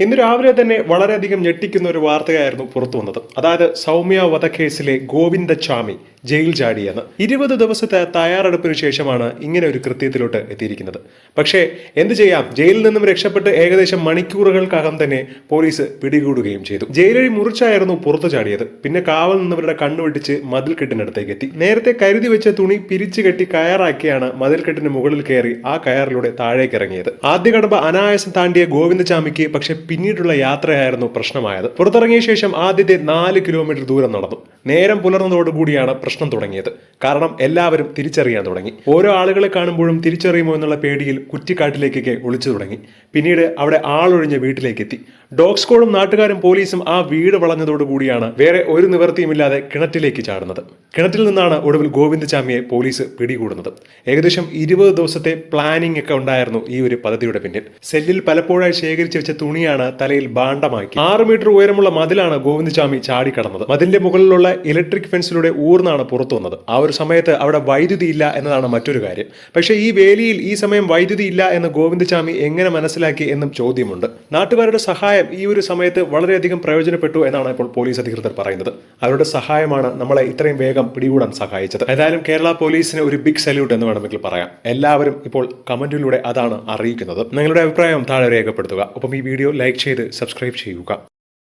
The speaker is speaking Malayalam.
ഇന്ന് രാവിലെ തന്നെ വളരെയധികം ഞെട്ടിക്കുന്ന ഒരു വാർത്തയായിരുന്നു പുറത്തു വന്നത്. അതായത് സൗമ്യ വധക്കേസിലെ ഗോവിന്ദചാമി ജയിൽ ചാടിയെന്ന്. ഇരുപത് ദിവസത്തെ തയ്യാറെടുപ്പിന് ശേഷമാണ് ഇങ്ങനെ ഒരു കൃത്യത്തിലോട്ട് എത്തിയിരിക്കുന്നത്. പക്ഷേ എന്ത് ചെയ്യാം? ജയിലിൽ നിന്നും രക്ഷപ്പെട്ട് ഏകദേശം മണിക്കൂറുകൾക്കകം തന്നെ പോലീസ് പിടികൂടുകയും ചെയ്തു. ജയിലഴി മുറിച്ചായിരുന്നു പുറത്തു ചാടിയത്. പിന്നെ കാവൽ നിന്നവരുടെ കണ്ണുവെട്ടിച്ച് മതിൽക്കെട്ടിനടുത്തേക്ക് എത്തി നേരത്തെ കരുതി വെച്ച തുണി പിരിച്ചു കെട്ടി കയറാക്കിയാണ് മതിൽക്കെട്ടിന് മുകളിൽ കയറി ആ കയറിലൂടെ താഴേക്ക് ഇറങ്ങിയത് ആദ്യ കടമ്പ അനായാസം താണ്ടിയ ഗോവിന്ദചാമിക്ക് പക്ഷെ പിന്നീടുള്ള യാത്രയായിരുന്നു പ്രശ്നമായത്. പുറത്തിറങ്ങിയ ശേഷം ആദ്യത്തെ നാല് കിലോമീറ്റർ ദൂരം നടന്നു. നേരം പുലർന്നതോടുകൂടിയാണ് പ്രശ്നം തുടങ്ങിയത്. കാരണം എല്ലാവരും തിരിച്ചറിയാൻ തുടങ്ങി. ഓരോ ആളുകളെ കാണുമ്പോഴും തിരിച്ചറിയുമോ എന്നുള്ള പേടിയിൽ കുറ്റിക്കാട്ടിലേക്കൊക്കെ ഒളിച്ചു തുടങ്ങി. പിന്നീട് അവിടെ ആളൊഴിഞ്ഞ വീട്ടിലേക്ക് എത്തി ഡോഗ് സ്കോഡും നാട്ടുകാരും പോലീസും ആ വീട് വളഞ്ഞതോടുകൂടിയാണ് വേറെ ഒരു നിവൃത്തിയുമില്ലാതെ കിണറ്റിലേക്ക് ചാടുന്നത്. കിണറ്റിൽ നിന്നാണ് ഒടുവിൽ ഗോവിന്ദചാമിയെ പോലീസ് പിടികൂടുന്നത്. ഏകദേശം ഇരുപത് ദിവസത്തെ പ്ലാനിംഗ് ഒക്കെ ഉണ്ടായിരുന്നു ഈ ഒരു പദ്ധതിയുടെ പിന്നിൽ. സെല്ലിൽ പലപ്പോഴായി ശേഖരിച്ചു വെച്ച തുണിയാണ് തലയിൽ ബാണ്ടമാക്കി ആറ് മീറ്റർ ഉയരമുള്ള മതിലാണ് ഗോവിന്ദചാമി ചാടിക്കടന്നത്. മതിലിന്റെ മുകളിലുള്ള ഇലക്ട്രിക് ഫെൻസിലൂടെ ഊർന്നാണ് പുറത്തു വന്നത്. ആ ഒരു സമയത്ത് അവിടെ വൈദ്യുതി ഇല്ല എന്നതാണ് മറ്റൊരു കാര്യം. പക്ഷേ ഈ വേലിയിൽ ഈ സമയം വൈദ്യുതി ഇല്ല എന്ന് ഗോവിന്ദചാമി എങ്ങനെ മനസ്സിലാക്കി എന്നും ചോദ്യമുണ്ട്. നാട്ടുകാരുടെ സഹായം ഈ ഒരു സമയത്ത് വളരെയധികം പ്രയോജനപ്പെട്ടു എന്നാണ് ഇപ്പോൾ പോലീസ് അധികൃതർ പറയുന്നത്. അവരുടെ സഹായമാണ് നമ്മളെ ഇത്രയും വേഗം പിടികൂടാൻ സഹായിച്ചത്. ഏതായാലും കേരള പോലീസിന് ഒരു ബിഗ് സല്യൂട്ട് എന്ന് വേണമെങ്കിൽ പറയാം. എല്ലാവരും ഇപ്പോൾ കമന്റിലൂടെ അതാണ് അറിയിക്കുന്നത്. നിങ്ങളുടെ അഭിപ്രായം താഴെ രേഖപ്പെടുത്തുക. ഒപ്പം ഈ വീഡിയോ ലൈക്ക് ചെയ്ത് സബ്സ്ക്രൈബ് ചെയ്യുക.